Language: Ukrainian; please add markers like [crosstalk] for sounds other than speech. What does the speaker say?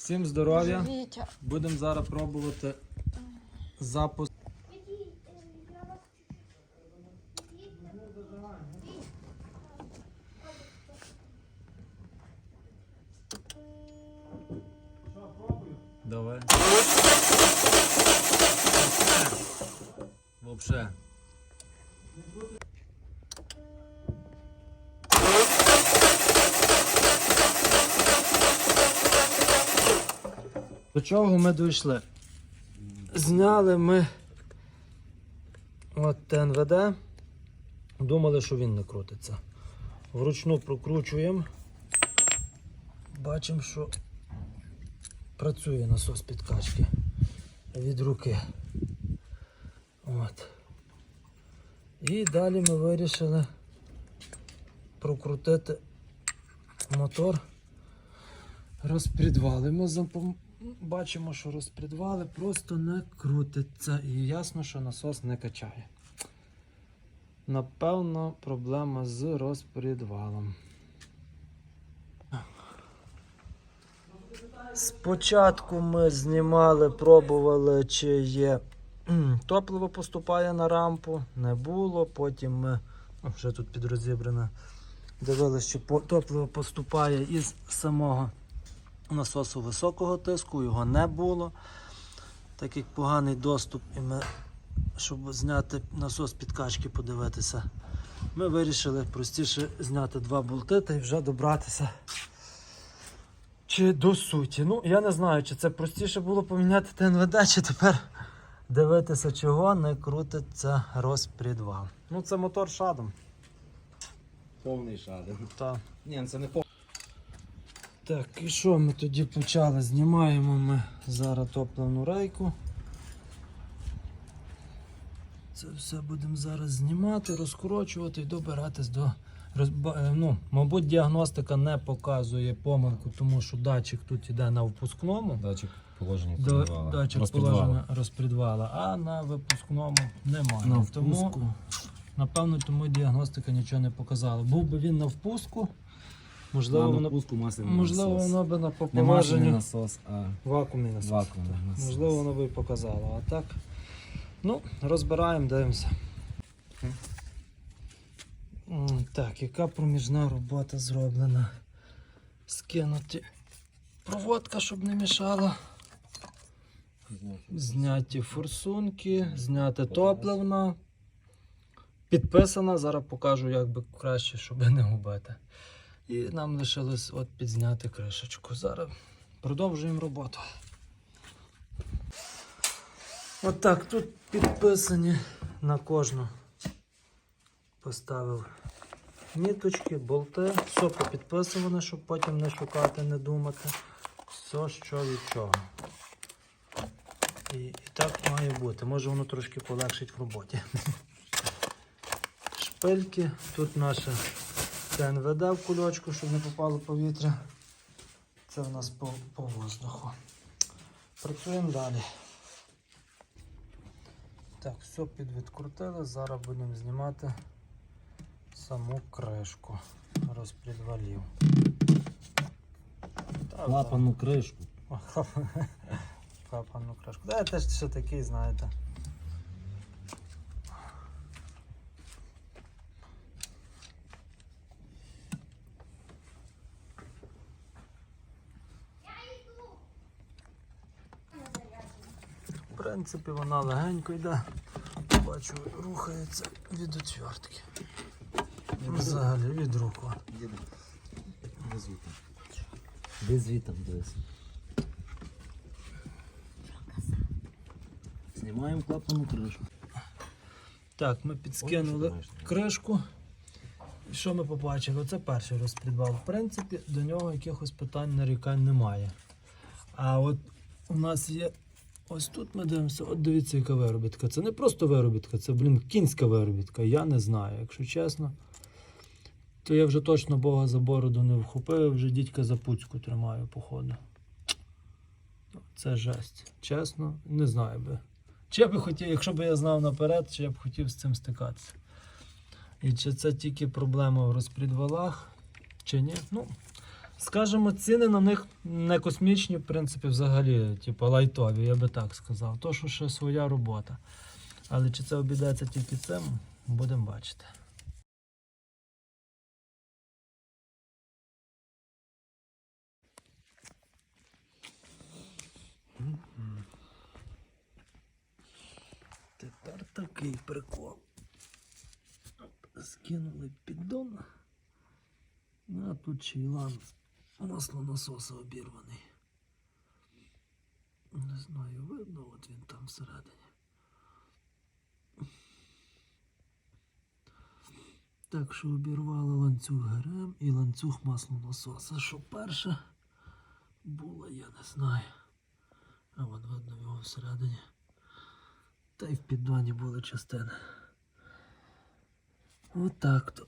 Всім здоров'я. Будемо зараз пробувати запуск. Давай. Вообще. До чого ми дійшли? Зняли ми от ТНВД. Думали, що він не крутиться. Вручну прокручуємо. Бачимо, що працює насос підкачки від руки. От. І далі ми вирішили прокрутити мотор. Розпредвали. Ми запом- бачимо, що розпредвали просто не крутиться. І ясно, що насос не качає. Напевно, проблема з розпредвалом. Спочатку ми знімали, пробували, чи є топливо поступає на рампу. Не було. Потім ми вже тут підрозібрано. Дивилися, що топливо поступає із самого насосу високого тиску, його не було. Так як поганий доступ, і ми, щоб зняти насос підкачки, подивитися, ми вирішили простіше зняти два болти та й вже добратися чи до суті. Ну, я не знаю, чи це простіше було поміняти ТНВД, чи тепер дивитися, чого не крутиться розпредвал. Ну, це мотор шадом. Повний шаден. Та. Ні, це не повний. Так, і що ми тоді почали? Знімаємо ми зараз топливну рейку. Це все будемо зараз знімати, розкорочувати і добиратись до. е, Ну, мабуть, діагностика не показує помилку, тому що датчик тут іде на впускному. Датчик положення До, датчик положення розпредвала, а на випускному немає. На тому, напевно, тому діагностика нічого не показала. Був би він на впуску, можливо, На воно, напуску масляний можливо, насос. воно би на Не масляний насос, а вакуумний насос. вакуумний насос. Можливо, воно би і показало. А так, ну, розбираємо, дивимося. М, Так, яка проміжна робота зроблена? Скинути проводка, щоб не мішала. Зняті форсунки, зняти топливна. Підписана, зараз покажу, як би краще, щоб не губити. І нам лишилось от підзняти кришечку. Зараз продовжуємо роботу. Отак, тут підписані на кожну. Поставив ніточки, болти, все попідписуване, щоб потім не шукати, не думати. Все, що від чого. І, і так має бути. Може воно трошки полегшить в роботі. [laughs] Шпильки. Тут наше ТНВД в кульочку, щоб не попало повітря. Це в нас по, по воздуху. Працюємо далі. Так, все підвідкрутили. Зараз будемо знімати саму кришку розпредвалів. Так, Клапану кришку. [laughs] Клапану кришку. Да, я теж ще такий, знаєте. В принципі, вона легенько йде. Бачу, рухається від отвертки. Взагалі від руку. Без вітам. Без вітам, дивись. Знімаємо клапану кришку. Так, ми підскинули кришку. І що ми побачили? Це перший розпредвал. В принципі, до нього якихось питань нарікань немає. А от у нас є. Ось тут ми дивимося, от дивіться, яка виробітка. Це не просто виробітка, це, блін, кінська виробітка. Я не знаю, якщо чесно. То я вже точно Бога за бороду не вхопив, вже дідька за пуцьку тримаю, походу. Це жесть. Чесно, не знаю би. Чи я би хотів, якщо б я знав наперед, чи я б хотів з цим стикатися. І чи це тільки проблема в розпредвалах, чи ні? Ну, Скажімо, ціни на них не космічні, в принципі, взагалі, типу, лайтові, я би так сказав. То, що ще своя робота. Але чи це обійдеться тільки цим, будемо бачити. Тепер такий прикол. Скинули піддон. А тут чейлан масло насоса обірваний. Не знаю, видно, от він там всередині. Так що обірвали ланцюг ГРМ і ланцюг маслонасоса. Що перше було, я не знаю. А вон видно його всередині. Та й в піддоні були частини. Отак то.